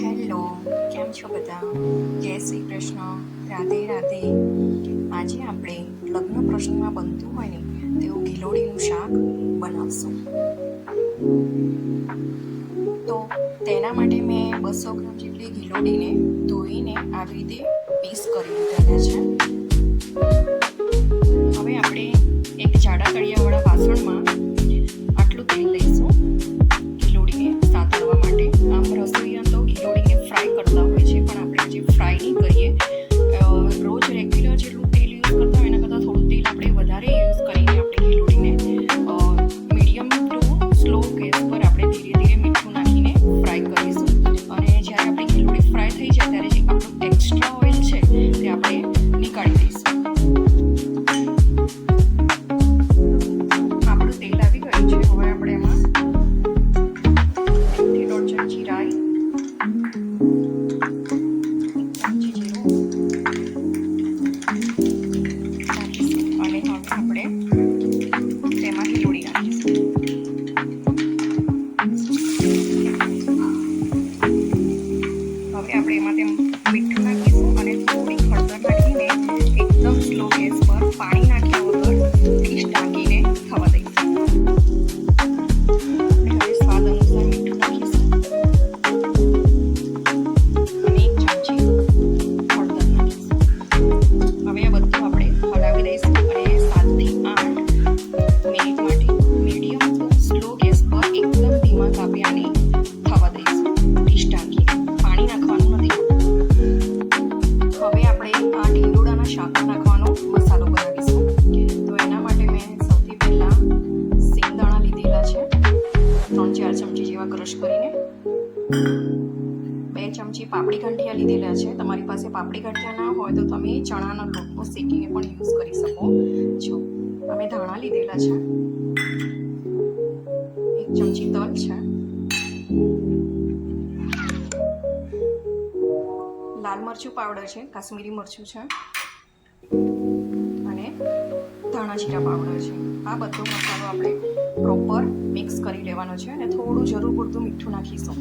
Hello કેમ છો બધા? જય શ્રી કૃષ્ણ. રાધે રાધે. આજે આપણે લગ્ન પ્રસંગમાં બનતું હોય ને તેવું ગિલોડીનું શાક બનાવશું. તો તેના માટે મેં બસો ગ્રામ જેટલી ગિલોડીને ધોઈને આવી રીતે પીસ કરી લીધેલા છે. હવે આપણે એક જાડા કડિયાવાળા આપણે આ ઢીંડોળાના શાકમાં નાખવાનો મસાલો બનાવીશું. તો એના માટે મેં સૌથી પહેલાં સિંગદાણા લીધેલા છે. ત્રણ ચાર ચમચી જેવા ક્રશ કરીને. બે ચમચી પાપડી ગાંઠિયા લીધેલા છે. તમારી પાસે પાપડી ગાંઠિયા ના હોય તો તમે ચણાના લોટનો શેકીને પણ યુઝ કરી શકો છો. અમે ધાણા લીધેલા છે. એક ચમચી તલ છે. લાલ મરચું પાવડર છે, કાશ્મીરી મરચું છે અને ધાણા જીરા પાવડર છે. આ બધો મસાલો આપણે પ્રોપર મિક્સ કરી લેવાનો છે અને થોડું જરૂર પૂરતું મીઠું નાખીશું.